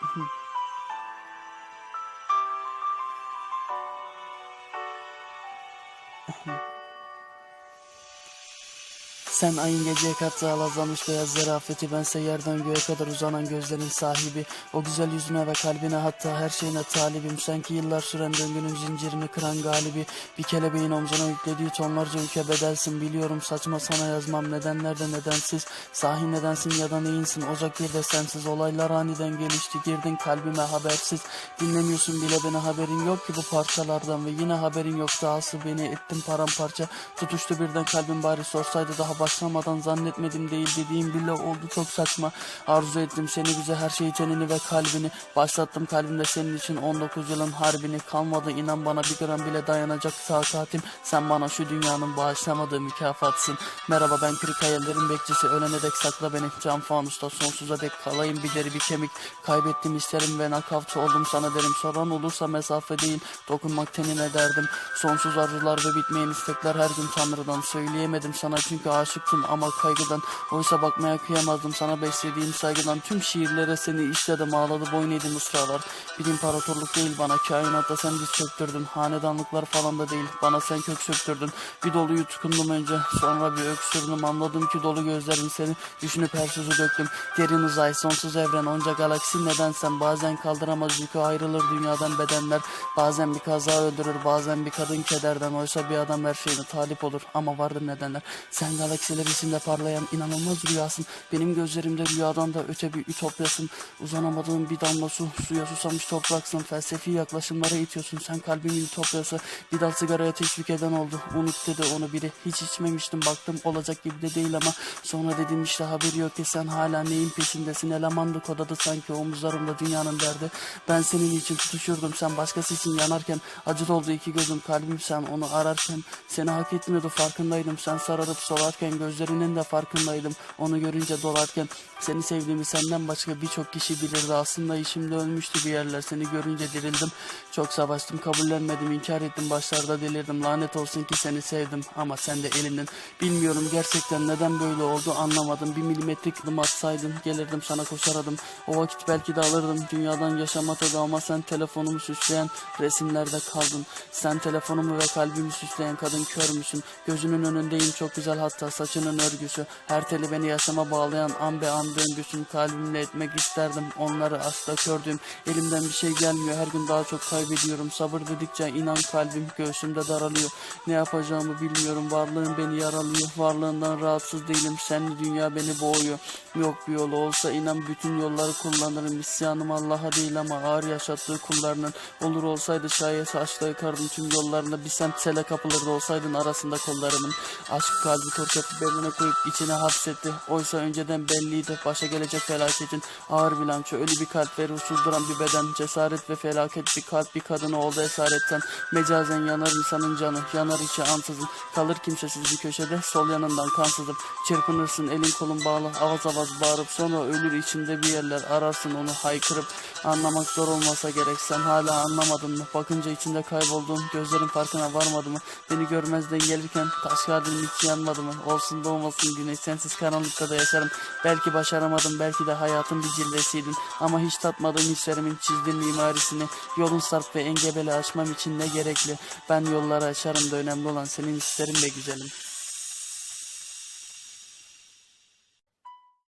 嗯哼。嗯哼。Sen ayın geceye kattığı alazlanmış beyaz zarafeti. Bense yerden göğe kadar uzanan gözlerin sahibi. O güzel yüzüne ve kalbine hatta her şeyine talibim. Sanki yıllar süren döngünün zincirini kıran galibi. Bir kelebeğin omzuna yüklediği tonlarca ülke bedelsin. Biliyorum saçma sana yazmam. Nedenlerde nedensiz? Sahi nedensin ya da neyinsin? Ocak bir de sensiz. Olaylar aniden gelişti. Girdin kalbime habersiz. Dinlemiyorsun bile beni. Haberin yok ki bu parçalardan. Ve yine haberin yok. Dahası beni ettin paramparça. Tutuştu birden kalbim bari sorsaydı daha başlamadan Zannetmedim değil dediğim bile oldu. Çok saçma. Arzu ettim seni bize her şeyi tenini ve kalbini. Başlattım kalbimde senin için 19 yılın harbini. Kalmadı inan bana bir gram bile dayanacak takatim Sen bana şu dünyanın bağışlamadığı mükafatsın. Merhaba ben kırık hayallerin bekçisi. Ölene dek sakla beni. Cam fanusta sonsuza dek kalayım bir deri bir kemik. Kaybettim isterim ve nakavtı oldum sana derim. Soran olursa mesafe değil dokunmak tenine derdim. Sonsuz arzular ve bitmeyen istekler her gün Tanrı'dan. Söyleyemedim sana çünkü aşıktım ama kaygıdan Oysa bakmaya kıyamazdım sana beslediğim saygıdan. Tüm şiirlere seni işledim ağladı boyun eğdim ısrarlar Bir imparatorluk değil bana kainatta sen diz çöktürdün. Hanedanlıklar falan da değil bana sen kök söktürdün. Bir doluyu tukundum önce sonra bir öksürdüm. Anladım ki dolu gözlerin seni düşünüp her sözü döktüm. Derin uzay sonsuz evren onca galaksi nedensen Bazen kaldıramaz yükü ayrılır dünyadan bedenler. Bazen bir kaza öldürür bazen bir kadın kederden. Oysa bir adam her şeyine talip olur ama vardır nedenler. Sen galaksiler içinde parlayan inanılmaz rüyasın. Benim gözlerimde rüyadan da öte bir ütopyasın. Uzanamadığın bir damla su suya susamış topraksın. Felsefi yaklaşımlara itiyorsun. Sen kalbimin ütopyası. Bir dal sigaraya teşvik eden oldu. Unut dedi onu biri. Hiç içmemiştim. Baktım olacak gibi de değil ama Sonra dedim işte haberi yok ki sen hala neyin peşindesin? Elemandı kodadı sanki omuzlarımda dünyanın derdi. Ben senin için tutuşurdum. Sen başkası için yanarken Acı doldu iki gözüm. Kalbim sen onu ararken Seni hak etmiyordu. Farkındaydım. Sen sararıp solarken Gözlerinin de farkındaydım. Onu görünce dolarken Seni sevdiğimi senden başka birçok kişi bilirdi. Aslında işimde ölmüştü bir yerler. Seni görünce dirildim. Çok savaştım kabullenmedim inkar ettim. Başlarda delirdim. Lanet olsun ki seni sevdim. Ama sen de elinden Bilmiyorum gerçekten neden böyle oldu anlamadım. Bir milimetrik adım atsaydın gelirdim sana koşardım. O vakit belki de alırdım. Dünyadan yaşama tadı ama sen telefonumu süsleyen resimlerde kaldın. Sen telefonumu ve kalbimi süsleyen kadın kör müsün Gözünün önündeyim çok güzel hatta saçının örgüsü Her teli beni yaşama bağlayan an be an döngüsün Kalbimle etmek isterdim. Onları asla kördüm. Elimden bir şey gelmiyor. Her gün daha çok kaybediyorum. Sabır dedikçe inan kalbim göğsümde daralıyor. Ne yapacağımı bilmiyorum. Varlığın beni yaralıyor. Varlığından rahatsız değilim. Senli dünya beni boğuyor. Yok bir yolu olsa inan bütün yolları kullanırım. İsyanım Allah'a değil ama ağır yaşattığı kullarının. Olur olsaydı şayet saçla yıkardım tüm yollarını Bir sen sele kapılırdı olsaydın arasında kollarımın. Aşk kalbi torçatıp beline koyup içine hapsetti. Oysa önceden belliydi. Başa gelecek felaketin Ağır bilanço ölü bir kalp ve ruhsuz duran bir beden. Cesaret ve felaket bir kalp. Bir kadını oldu esaretten. Mecazen yanar insanın canı. Yanar içi ansızın. Kalır kimsesiz bir köşede. Sol yanından kansızım Çırpınırsın. Elin kolun bağlı. Avaz avaz bağırıp Sonra ölür içinde bir yerler. Ararsın onu haykırıp. Anlamak zor olmasa gerek. Sen hala anlamadın mı? Bakınca içinde kaybolduğun gözlerin farkına varmadı mı? Beni görmezden gelirken taş kalbim hiç yanmadı mı Olsun da olmasın güneş sensiz karanlıkta da yaşarım. Belki başaramadım belki de hayatın bir cilvesiydin Ama hiç tatmadığım hislerimin çizdiğin mimarisini Yolun sarp ve engebeli aşmam için ne gerekli? Ben yolları açarım da önemli olan senin hislerin be güzelim